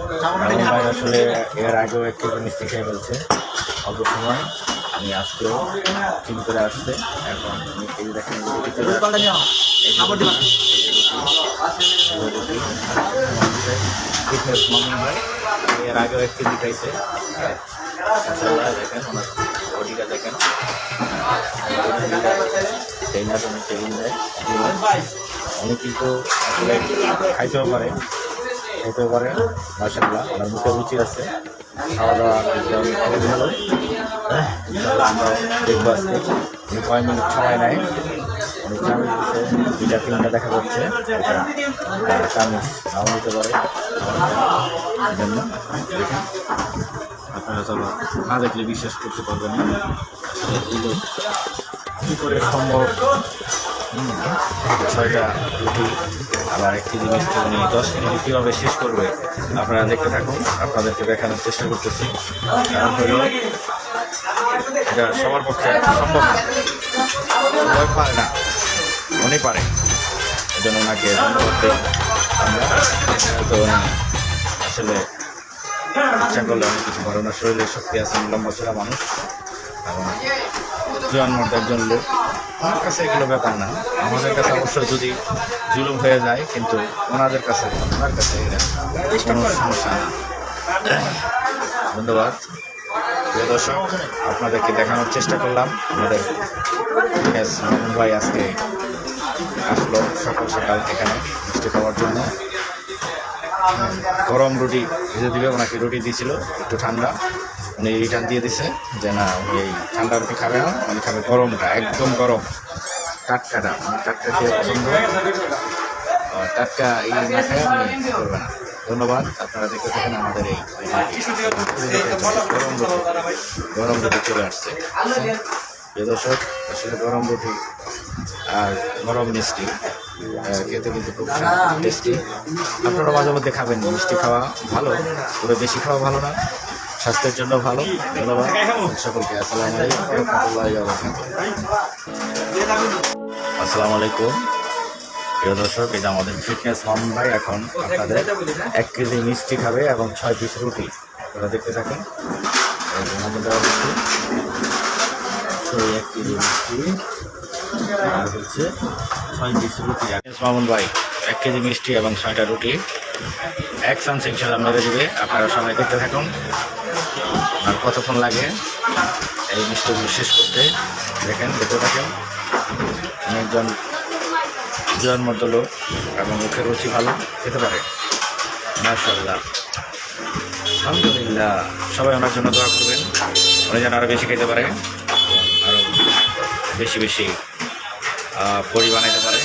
ভাই আসলে এর আগেও একটু মিষ্টি খেয়ে ফেলছে অল্প সময় আমি আজকেও চিনি করে আসছে এখন এই দেখেন এর আগেও এক কেজি খাইছে দেখেন ওনার বডিটা দেখেন। দেয়। উনি কিন্তু আসলে খাইতেও পারে। খাইতেও পারে মাসাল্লাহ ওনার মুখে রুচি আছে। খাওয়া দাওয়া খুবই ভালো আমরা দেখব আজকে। কয় মিনিট সময় দুইটা, তিনটা দেখা যাচ্ছে। এটা নাও নিতে পারে। আপনারা না দেখলে বিশ্বাস করতে পারবেন না। কী করে সম্ভব? ছয়টা রুটি আবার এক কেজি মিষ্টি দশ মিনিট কীভাবে শেষ করবে, আপনারা দেখতে থাকুন, আপনাদেরকে দেখানোর চেষ্টা করতেছি। কারণ হলো, এটা সবার পক্ষে সম্ভব না। সবাই পারে না। উনি পারে। এই জন্য ওনাকে ধন্যবাদ আমরা তো আসলে ইচ্ছা করলে অনেক কিছু করে। ওনার শরীরে শক্তি আছে, লম্বা ছিল মানুষ। এবং জন্মটা একজন লোক। আমার কাছে এগুলো ব্যাপার না। আমাদের কাছে অবশ্য যদি জুলুম হয়ে যায়, কিন্তু ওনাদের কাছে, ওনার কাছে এটা কোনো সমস্যা না। ধন্যবাদ। প্রিয় দর্শক, আপনাদেরকে দেখানোর চেষ্টা করলাম। আমাদের ভাই আজকে আসলো সকাল সকাল এখানে মিষ্টি খাওয়ার জন্য। গরম রুটি ভেজে দিবে, ওনাকে রুটি দিয়েছিল, একটু ঠান্ডা। উনি রিটার্ন দিয়ে দিছে যে, না, উনি এই ঠান্ডা রুটি খাবে না, উনি খাবে গরমটা, একদম গরম। টাটকাটা টাটকা খেয়ে পছন্দ টাটকা এই না খায় উনি করবে না। ধন্যবাদ, আপনারা দেখতে থাকেন আমাদের এই গরম রুটি গরম রুটি চলে আসছে। প্রিয় দর্শক, আসলে গরম রুটি আর গরম মিষ্টি খেতে কিন্তু খুব টেস্টি আপনারা মাঝে মধ্যে খাবেন, মিষ্টি খাওয়া ভালো, তবে বেশি খাওয়া ভালো না। স্বাস্থ্যের জন্য ভালো। ধন্যবাদ। সকলকে আসসালামু আলাইকুম আলাইকুম। প্রিয় দর্শক, এটা আমাদের ফিটনেস মামুন ভাই। এখন আপনাদের এক কেজি মিষ্টি খাবে এবং ছয় পিস রুটি। আপনারা দেখতে থাকেন। হচ্ছে ছয় এক কেজি মিষ্টি আর হচ্ছে ছয় পিস রুটি। মামুন ভাই, এক কেজি মিষ্টি এবং ছয়টা রুটি। চান্স ইনশাল্লাহ মেরে দিবে আপনারা সবাই দেখতে থাকুন। আর কতক্ষণ লাগে? এই মিষ্টিগুলো শেষ করতে দেখেন দেখতে থাকেন। অনেকজন জন্মত লোক এবং মুখের রুচি ভালো খেতে পারে। মাশাল্লাহ আলহামদুলিল্লাহ। সবাই ওনার জন্য দোয়া করবেন। উনি যেন আরও বেশি খেতে পারে আরও বেশি বেশি আহ, পরি বানাইতে পারে।